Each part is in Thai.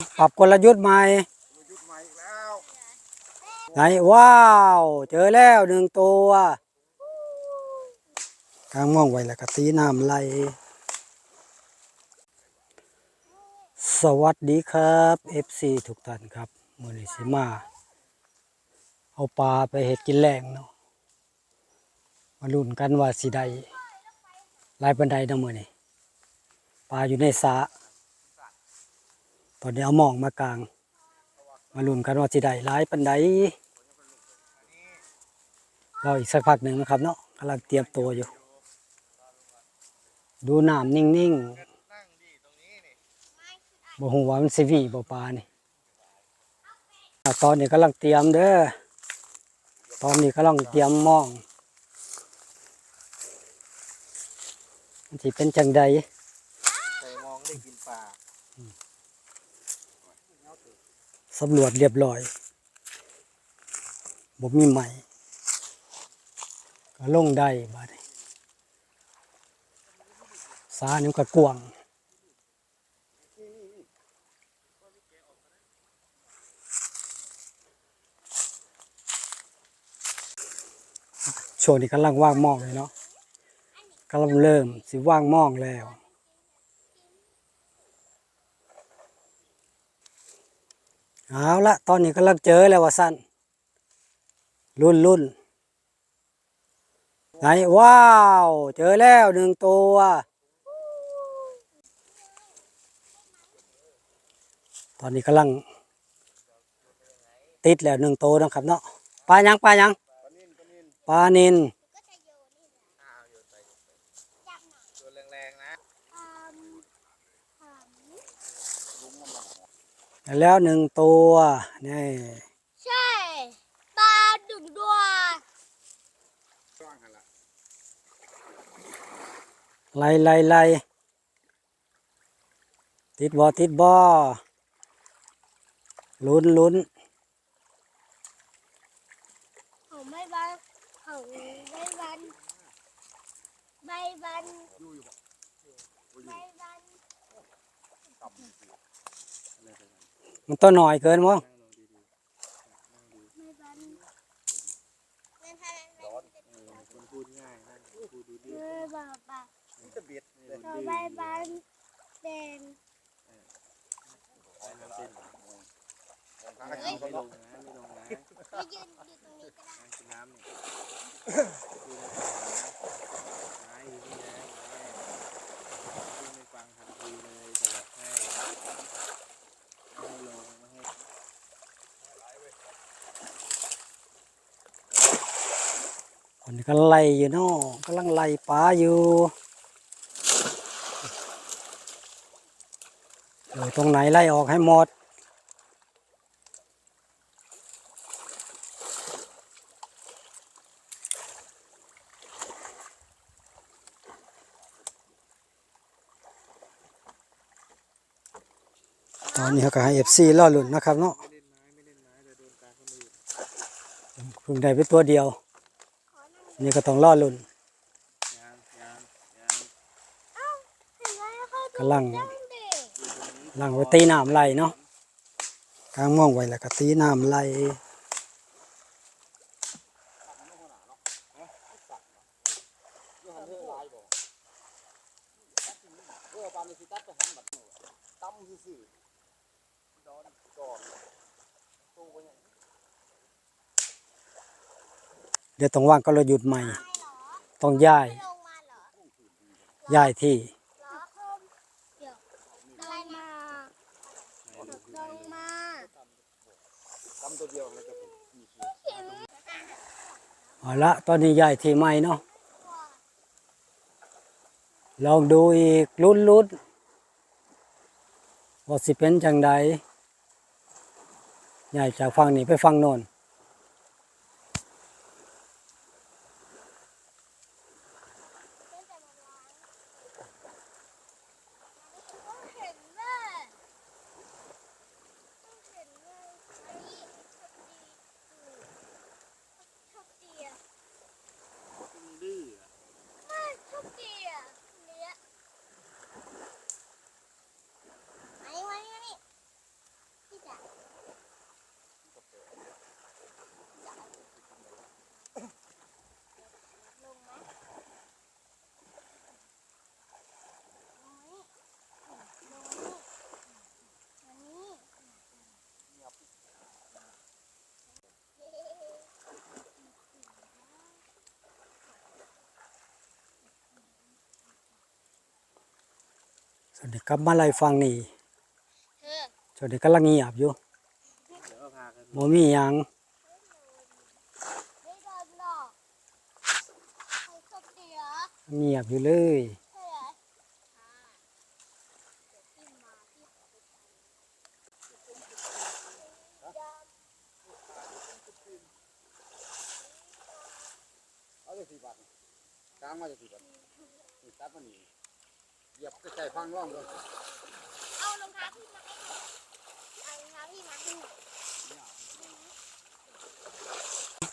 ปรับกลยุทธ์ใหม่ยุดใหม่อีกแล้วไหนว้าว เจอแล้วหนึ่งตัวกลางม่องไว้แล้วก็ตีน้ำไหลสวัสดีครับ FC ทุกท่านครับมือนี้สิมา เอาปลาไปเห็ดกินแรงเนาะมาลุ้นกันว่าสิได้หลายบันไดนะมือนี้ปลาอยู่ในสระ ตอนนี้เอาหมองมากลาง มาลุ้นกันว่าสิได้หลายปันไดรออีกสักพักหนึ่งนะครับเนาะกำลังเตรียมตัวอยู่ ดูน้ำนิ่งนั่งดิตรงนี้นี่ๆบ่ฮู้ว่ามันสิวีบ่ปลานี่ตอนนี้กำลังเตรียมเด้อตอนนี้กำลังเตรียมหมองมันสิเป็นจังใดใส่มองได้กินปลา สำรวจเรียบร้อยบ่มีใหม่ก็ลงได้บาดสานี่ก็กว้างช่วงนี้กำลังว่างหมองเลยเนาะกำลังเริ่มสิว่างหมองแล้ว เอาละตอนนี้กำลังเจอแล้วว่าสั้นรุ่นรุ่นไหนว้าว เจอแล้วหนึ่งตัวตอนนี้กำลัง ติดแล้วหนึ่งตัวนะครับเนาะปลายังปลายังปลานินปลานิ่น ปลานิน อ้าวโยนไปโยนแรงๆนะ แล้วหนึ่งตัวนี่ใช่ปลาดุกดัวว่างหันละไล่ไล่ไล่ติดบ่ติดบ่ลุ้นลุ้นของไม่บันของไม่บันไม่บันอยู่อยู่บ่ไม่บัน มันตัวหน่อยเกินมั้งนั่งลงดีไม่บันเงินไทยๆร้อนเออคนพูดง่ายนั่งพูดดีเออบ้าบ้าๆนี่จะเบียดเลยเราไม่บันแดงน้ำเส้นไม่ลงนะไม่ยืนอยู่ตรงนี้ก็ได้น้ำนี่ยอยู่นี่นะพูดไม่ฟังทันทีเลยจะบอกให้ไม่ให้ลงไม่ให้ คนนี้ก็ไล่อยู่เนาะกำลังไล่ปลาอยู่เออตรงไหนไล่ออกให้หมดตอนนี้เขาก็ให้เอฟซีล่อหลุนนะครับเนาะไม่เล่นไม้ไม่เล่นไม้เดี๋ยวโดนตาคนอื่นเพิ่งได้ไปตัวเดียว นี่ก็ต้องล่อหลุนยางยางยางเห็นกำลังลังไว้ตีน้ำไหลเนาะกลางม่วงไว้แล้วก็ตีน้ำไหลตั้มซื่อๆดอนดอนตู้ไว้เนี่ย เดี๋ยวต้องวางก็เลยุทธ์ใหม่ ต้องย้าย ย้ายที่ เอเพิ่มเดี๋ยวลงมาลงมาตั้มตัวเดียวมันจะตอนนี้ย้ายที่ใหม่เนาะ ลองดูอีกลุ้นลุ้นว่าสิเป็นจังใดย้ายจากฝั่งนี้ไปฝั่งโน้น สวัสดีครับมาไล่ฟังนี่สวัสดีกำลังเงียบอยู่โมมียังเงียบอยู่เลยกลางมาจะถีบตัดมันนี่ เหยียบใกล้ๆฟังร่องเลยเอารองเท้าพี่มาให้หน่อยเอารองเท้าพี่มาให้หน่อย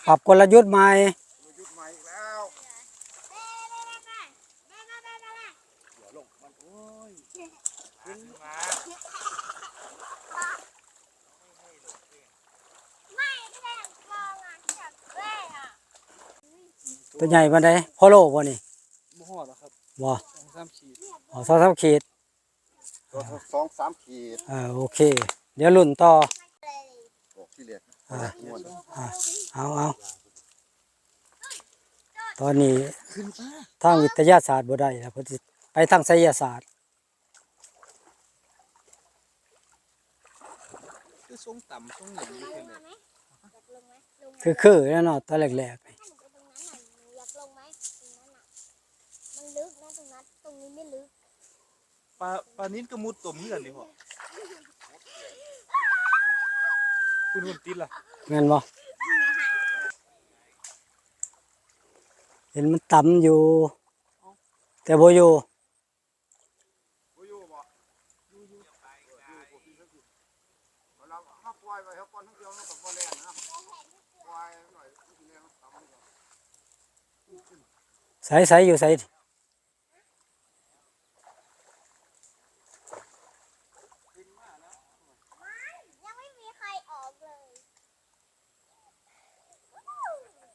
ปรับกลยุทธ์ใหม่มายุดใหม่อีกแล้วเอ้ยไปไปไปเดี๋ยวลงมันโอ้ยขึ้นมาไม่ไม่ได้ลองอะจับแม่อะตัวใหญ่ปานใดพอโลบ่นี่บ่ฮอดหรอครับบ่ องสามขีดอ๋อสองสามขีดตัวสองสามขีดอ่าโอเค เดี๋ยวลุ่นต่อเลยออกที่เหล็กอ่าม้วนอ่าเอาเอาตอนนี้ขึ้นมาทางวิทยาศาสตร์บ่ได้แล้วเพนสิไปทางไสยศาสตร์คือทรงต่ำทรงหนึ่งลนี่งคือมาเลยไหมอยากลงไหมลงไหมคือคือแล้วเนาะตอนแรก ปลาปลานิ้นก็มุดตัวเมื่อนนี่พ่อคุณหุ่นติดล่ะแม่นบ่เห็นมันต่ำอยู่ แต่บ่อยู่โอ้ยอยู่บ่อยู่อยู่ไปอยู่บ่พี่สักทีเราถ้าปล่อยไปเขาก่อนทั้งเดียวมันกับบ่แรงนะปล่อยหน่อยมันสิแรงมันต่ำมันก็ ใสใสอยู่ใส ยังไม่มีใครออกเลย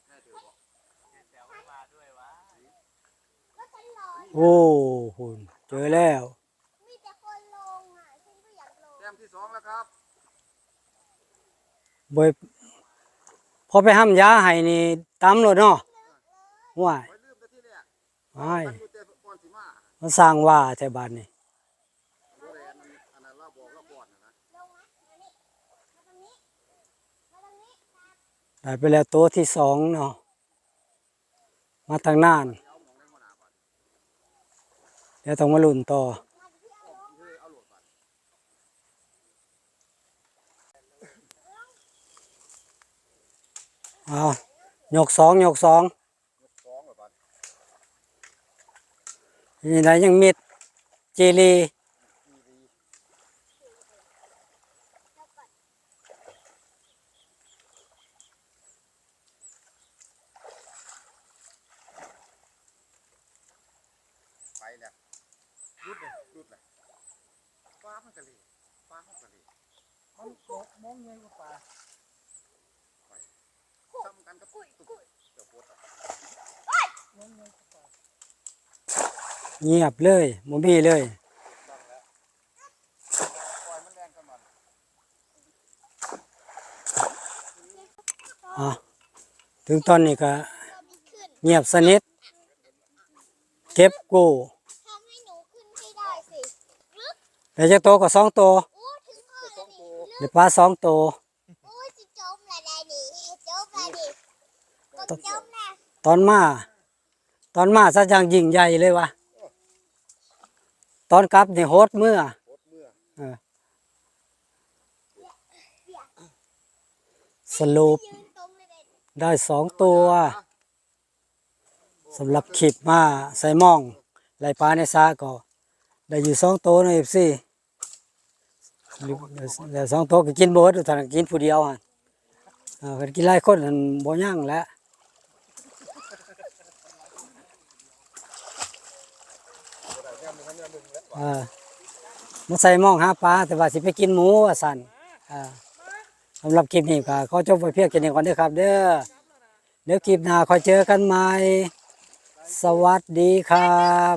แน่เดี๋ยวบ่ ก็ฉันรอ โอ้หุ่นเจอแล้ว มีแต่คนลงอะฉันก็อยากลงแต้มที่สองแล้วครับบ่พอไปห้ำยาให้นี่ตำโลดเนาะว้ายไว้ลืมแต่ที่แรกว้ายมันอยู่แต่ก่อนสิมามันสร้างว่าแถวบ้านนี่บ่ได้อันนั้นอันนั้นเราบอกเราก่อนนะนะลงไหมมานี่มาตรงนี้มาตรงนี้ครับได้ไปแล้วตัวที่สองเนาะมาทางน่าน เดี๋ยวต้องมาลุ่นต่อ เอาหยกสองหยกสองนี่ไหนยังมิดเจลี มองไงว่าปลาซ้ำกันกับตุ๊กเดี๋ยวปวดอะเงียบเลยบ่มีเลยปล่อยมันแรงกันมันอะถึงตอนนี้ก็ตัวมีขึ้นเงียบสนิท เก็บกู้ทำให้หนูขึ้นให้ได้สิลึกแล้วจะโตวก็สองตัว เดี๋ยวปลาสองตัวโอ้ยจะจมละได้ดิจมละดิกดจมนะตอนมา ตอนมาซะอย่างยิ่งใหญ่เลยวะตอนกลับนี่โหดเมื่อปวดเมื่อสรุปยืนตรงเลยเด็ดได้สองตัวสำหรับขีบมาใส่หมองไหลปลาในซาก็ได้อยู่สองตัวในเอฟซี แล้วสองโตก็กินเบิดถ้ากินผู้เดียวอะอ่าคันกินหลายคนมันบ่ยั่งแหล้วได้แค่มือมือมาใส่หมองหาปลาแต่ว่าสิไปกินหมูว่าสั่นอ่าสำหรับคลิปนี้ก็ขอจบไว้เพียงแค่นี้ก่อนเด้อครับ เด้อเดี๋ยวคลิปหน้าคอยเจอกันใหม่สวัสดีครับ